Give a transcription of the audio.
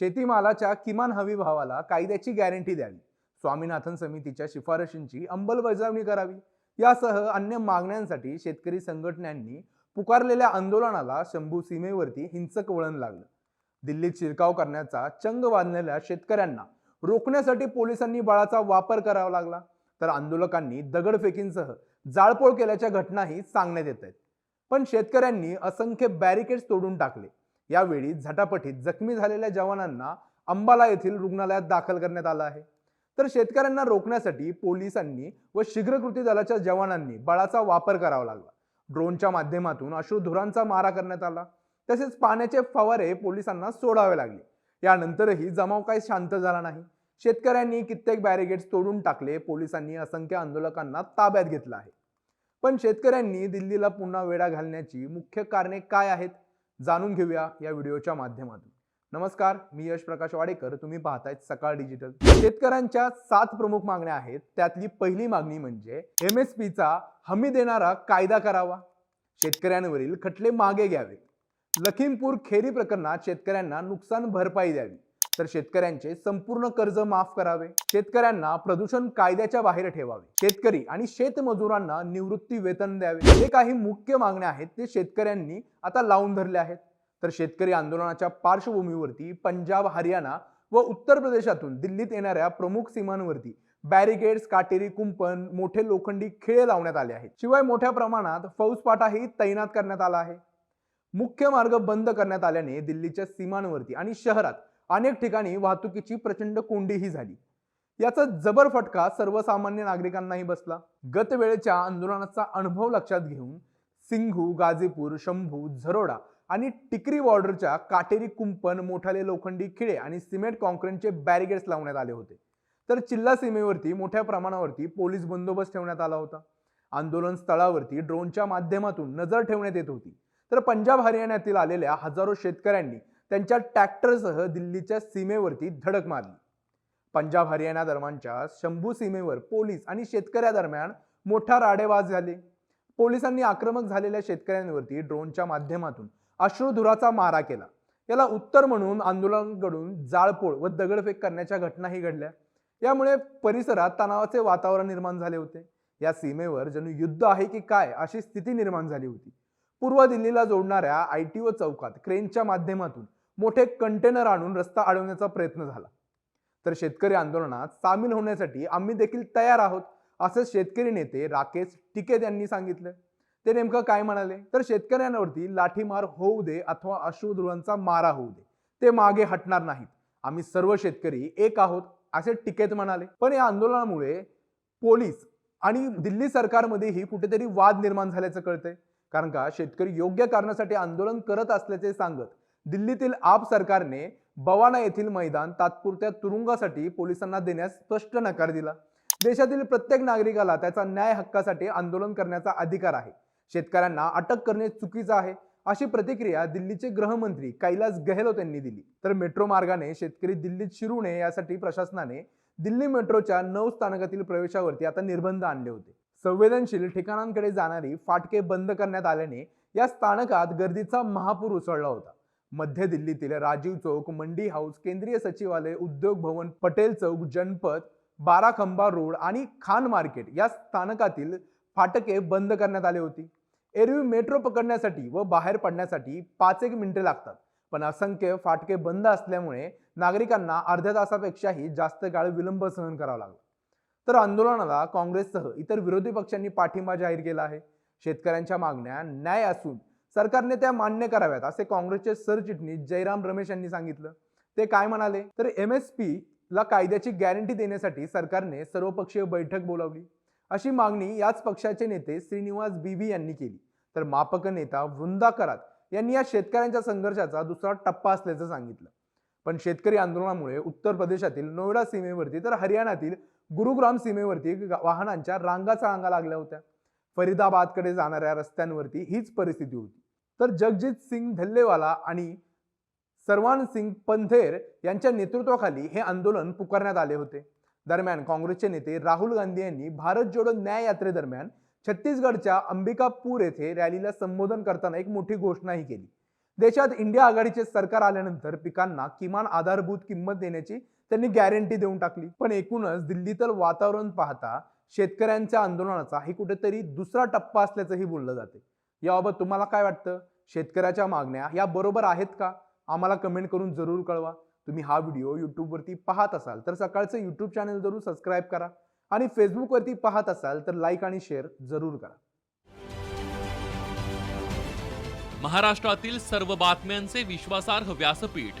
शेतीमालाच्या किमान हमी भावाला कायद्याची गॅरंटी द्यावी. स्वामीनाथन समितीच्या शिफारशींची अंमलबजावणी करावी. यासह अन्य मागण्यांसाठी शेतकरी संघटनांनी पुकारलेल्या आंदोलनाला शंभू सीमेवरती हिंसक वळण लागलं. दिल्लीत शिरकाव करण्याचा चंग बांधलेल्या शेतकऱ्यांना रोखण्यासाठी पोलिसांनी बळाचा वापर करावा लागला. तर आंदोलकांनी दगडफेकींसह जाळपोळ केल्याच्या घटनाही सांगण्यात येत आहेत. पण शेतकऱ्यांनी असंख्य बॅरिकेड्स तोडून टाकले. यावेळी झटापटीत जखमी झालेल्या जवानांना अंबाला येथील रुग्णालयात दाखल करण्यात आलं आहे. तर शेतकऱ्यांना रोखण्यासाठी पोलिसांनी व शीघ्रकृती दलाच्या जवानांनी बळाचा वापर करावा लागला. ड्रोनच्या माध्यमातून अश्रुधुरांचा मारा करण्यात आला. तसेच पाण्याचे फवारे पोलिसांना सोडावे लागले. यानंतरही जमाव काही शांत झाला नाही. शेतकऱ्यांनी कित्येक बॅरिगेड्स तोडून टाकले. पोलिसांनी असंख्य आंदोलकांना ताब्यात घेतलं आहे. पण शेतकऱ्यांनी दिल्लीला पुन्हा वेढा घालण्याची मुख्य कारणे काय आहेत? जाणून घेऊया या व्हिडिओच्या माध्यमातून. नमस्कार मी यश प्रकाश वाडेकर. तुम्ही पाहतायत सकाळ डिजिटल. शेतकऱ्यांच्या सात प्रमुख मागण्या आहेत. त्यातली पहिली मागणी म्हणजे एम एस पीचा हमी देणारा कायदा करावा. शेतकऱ्यांवरील खटले मागे घ्यावेत लखीमपूर खेरी प्रकरणात शेतकऱ्यांना नुकसान भरपाई द्यावी. तर शेतकऱ्यांचे संपूर्ण कर्ज माफ करावे. शेतकऱ्यांना प्रदूषण कायद्याच्या बाहेर ठेवावे. शेतकरी आणि शेतमजुरांना निवृत्ती वेतन द्यावे. हे काही मुख्य मागण्या आहेत ते शेतकऱ्यांनी आता लावून धरले आहेत. तर शेतकरी आंदोलनाच्या पार्श्वभूमीवरती पंजाब हरियाणा व उत्तर प्रदेशातून दिल्लीत येणाऱ्या प्रमुख सीमांवरती बॅरिकेड्स काटेरी कुंपण मोठे लोखंडी खिळे लावण्यात आले आहेत. शिवाय मोठ्या प्रमाणात फौजपाटाही तैनात करण्यात आला आहे. मुख्य मार्ग बंद करण्यात आल्याने दिल्लीच्या सीमांवरती आणि शहरात अनेक ठिकाणी वाहतुकीची प्रचंड कोंडीही झाली. याचा जबर फटका सर्वसामान्य नागरिकांनाही बसला. गतवेळेच्या आंदोलनाचा अनुभव लक्षात घेऊन सिंघू गाझीपूर शंभू झरोडा आणि टिकरी बॉर्डरच्या काटेरी कुंपण मोठाले लोखंडी खिळे आणि सिमेंट कॉन्क्रीटचे बॅरिगेड्स लावण्यात आले होते. तर चिल्ला सीमेवरती मोठ्या प्रमाणावरती पोलीस बंदोबस्त ठेवण्यात आला होता. आंदोलन स्थळावरती ड्रोनच्या माध्यमातून नजर ठेवण्यात येत होती. तर पंजाब हरियाणातील आलेल्या हजारो शेतकऱ्यांनी त्यांच्या ट्रॅक्टरसह दिल्लीच्या सीमेवरती धडक मारली. पंजाब हरियाणा दरम्यानच्या शंभू सीमेवर पोलीस आणि शेतकऱ्यादरम्यान मोठा राडेवाज झाले. पोलिसांनी आक्रमक झालेल्या शेतकऱ्यांवरती ड्रोनच्या माध्यमातून अश्रुधुराचा मारा केला. याला उत्तर म्हणून आंदोलनाकडून जाळपोळ व दगडफेक करण्याच्या घटनाही घडल्या. यामुळे परिसरात तणावाचे वातावरण निर्माण झाले होते. या सीमेवर जणू युद्ध आहे की काय अशी स्थिती निर्माण झाली होती. पूर्व दिल्लीला जोडणाऱ्या आय टी ओ चौकात क्रेनच्या माध्यमातून मोठे कंटेनर आणून रस्ता अडवण्याचा प्रयत्न झाला. तर शेतकरी आंदोलनात सामील होण्यासाठी आम्ही देखील तयार आहोत असं शेतकरी नेते राकेश टिकेत यांनी सांगितलं. ते नेमकं काय म्हणाले? तर शेतकऱ्यांवरती लाठीमार होऊ दे अथवा अश्रुधुरांचा मारा होऊ दे. ते मागे हटणार नाहीत. आम्ही सर्व शेतकरी एक आहोत असे टिकेत म्हणाले. पण या आंदोलनामुळे पोलीस आणि दिल्ली सरकारमध्येही कुठेतरी वाद निर्माण झाल्याचं कळतंय. कारण का? शेतकरी योग्य कारणासाठी आंदोलन करत असल्याचे सांगत दिल्लीतील आप सरकारने बवाना येथील मैदान तात्पुरत्या तुरुंगासाठी पोलिसांना देण्यास स्पष्ट नकार दिला. देशातील प्रत्येक नागरिकाला त्याचा न्याय हक्कासाठी आंदोलन करण्याचा अधिकार आहे. शेतकऱ्यांना अटक करणे चुकीचं आहे अशी प्रतिक्रिया दिल्लीचे गृहमंत्री कैलास गेहलोत यांनी दिली. तर मेट्रो मार्गाने शेतकरी दिल्लीत शिरू नये यासाठी प्रशासनाने दिल्ली मेट्रोच्या नऊ स्थानकातील प्रवेशावरती आता निर्बंध आणले होते. संवेदनशील ठिकाणांकडे जाणारी फाटके बंद करण्यात आल्याने या स्थानकात गर्दीचा महापूर उसळला होता. मध्य दिल्लीतील राजीव चौक मंडी हाऊस केंद्रीय सचिवालय उद्योग भवन पटेल चौक जनपद बाराखंबा रोड आणि खान मार्केट या स्थानकातील फाटके बंद करण्यात आले होती. एरवी मेट्रो पकडण्यासाठी व बाहेर पडण्यासाठी पाच एक मिनिटे लागतात. पण असंख्य फाटके बंद असल्यामुळे नागरिकांना अर्ध्या तासापेक्षाही जास्त काळ विलंब सहन करावा लागला. तर आंदोलनाला काँग्रेससह इतर विरोधी पक्षांनी पाठिंबा जाहीर केला आहे. शेतकऱ्यांच्या मागण्या न्याय असून सरकारने त्या मान्य कराव्यात असे काँग्रेसचे सरचिटणीस जयराम रमेश यांनी सांगितलं. ते काय म्हणाले? तर एम एस पी ला कायद्याची गॅरंटी देण्यासाठी सरकारने सर्वपक्षीय बैठक बोलावली. अशी मागणी याच पक्षाचे नेते श्रीनिवास बीबी यांनी केली. तर मापक नेता वृंदा करात यांनी या शेतकऱ्यांच्या संघर्षाचा दुसरा टप्पा असल्याचं सांगितलं. पण शेतकरी आंदोलनामुळे उत्तर प्रदेशातील नोएडा सीमेवरती तर हरियाणातील गुरुग्राम सीमेवरती वाहनांच्या रांगाचा रांगा लागल्या होत्या. फरीदाबादकडे जाणाऱ्या रस्त्यांवरती हीच परिस्थिती होती. तर जगजित सिंग धल्लेवाला आणि सर्वान सिंग पंथेर यांच्या नेतृत्वाखाली हे आंदोलन पुकारण्यात आले होते. दरम्यान काँग्रेसचे नेते राहुल गांधी यांनी भारत जोडो न्याय यात्रेदरम्यान छत्तीसगडच्या अंबिकापूर येथे रॅलीला संबोधन करताना एक मोठी घोषणाही केली. देशात इंडिया आघाडीचे सरकार आल्यानंतर पिकांना किमान आधारभूत किंमत देण्याची त्यांनी गॅरंटी देऊन टाकली. पण एकूणच दिल्लीतील वातावरण पाहता शेतकऱ्यांच्या आंदोलनाचा ही कुठेतरी दुसरा टप्पा असल्याचंही बोललं जाते. याबाबत तुम्हाला काय वाटतं? शेतकऱ्याच्या मागण्या या बरोबर आहेत का? आम्हाला कमेंट करून जरूर कळवा. तुम्ही हा व्हिडिओ यूट्यूबवरती पाहत असाल तर सकाळचं यूट्यूब चॅनल जरूर सबस्क्राईब करा आणि फेसबुकवरती पाहत असाल तर लाईक आणि शेअर जरूर करा. महाराष्ट्रातील सर्व बातम्यांचे विश्वासार्ह व्यासपीठ